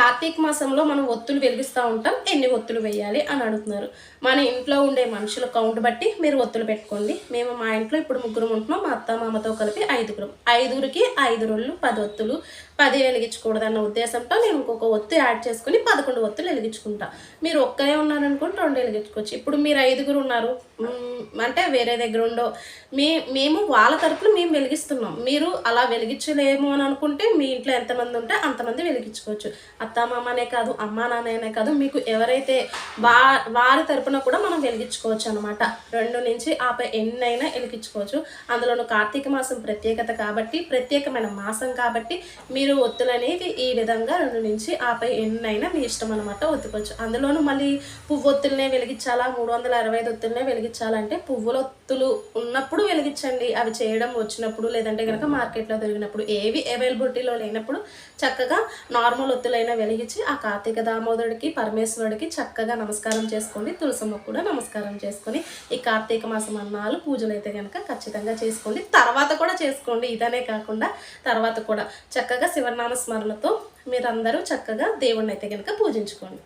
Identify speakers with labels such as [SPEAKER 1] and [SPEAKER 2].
[SPEAKER 1] కార్తీక మాసంలో మనం ఒత్తులు వెలిగిస్తూ ఉంటాం. ఎన్ని ఒత్తులు వేయాలి అని అడుగుతున్నారు. మన ఇంట్లో ఉండే మనుషుల కౌంట్ బట్టి మీరు ఒత్తులు పెట్టుకోండి. మేము మా ఇంట్లో ఇప్పుడు ముగ్గురు ఉంటున్నాం. మా అత్త మామతో కలిపి ఐదుగురం. ఐదుగురికి ఐదు రోజులు పది ఒత్తులు. పది వెలిగించకూడదన్న ఉద్దేశంతో నేను ఇంకొక ఒత్తు యాడ్ చేసుకుని పదకొండు ఒత్తులు వెలిగించుకుంటా. మీరు ఒక్కరే ఉన్నారనుకుంటే రెండు వెలిగించుకోవచ్చు. ఇప్పుడు మీరు ఐదుగురు ఉన్నారు. అంటే వేరే దగ్గర ఉండో మీ మేము వాళ్ళ తరపున మేము వెలిగిస్తున్నాం. మీరు అలా వెలిగించలేము అని అనుకుంటే మీ ఇంట్లో ఎంతమంది ఉంటే అంతమంది వెలిగించుకోవచ్చు. అత్తామామనే కాదు అమ్మా నాన్ననే కాదు మీకు ఎవరైతే వా వారి తరపున కూడా మనం వెలిగించుకోవచ్చు అనమాట రెండు నుంచి ఆపై ఎన్నైనా వెలిగించుకోవచ్చు. అందులోనూ కార్తీక మాసం ప్రత్యేకత కాబట్టి ప్రత్యేకమైన మాసం కాబట్టి మీరు ఒత్తులు అనేవి ఈ విధంగా రెండు నుంచి ఆపై ఎన్నైనా మీ ఇష్టం అనమాట ఒత్తుకోవచ్చు. అందులోనూ మళ్ళీ పువ్వు ఒత్తులనే వెలిగించాలా? మూడు వందల అరవై ఐదు ఒత్తులనే వెలిగించాలంటే పువ్వుల ఒత్తులు ఉన్నప్పుడు వెలిగించండి. అవి చేయడం వచ్చినప్పుడు లేదంటే కనుక మార్కెట్లో దొరికినప్పుడు ఏవి అవైలబిలిటీలో లేనప్పుడు చక్కగా నార్మల్ ఒత్తులైనా వెలిగించి ఆ కార్తీక దామోదరుడికి పరమేశ్వరుడికి చక్కగా నమస్కారం చేసుకోండి. తులసమ్మ కూడా నమస్కారం చేసుకొని ఈ కార్తీక మాసం అన్నాలు పూజలు అయితే కనుక ఖచ్చితంగా చేసుకోండి. తర్వాత కూడా చేసుకోండి. ఇదనే కాకుండా తర్వాత కూడా చక్కగా శివనామస్మరణతో మీరందరూ చక్కగా దేవుణ్ణి అయితే కనుక పూజించుకోండి.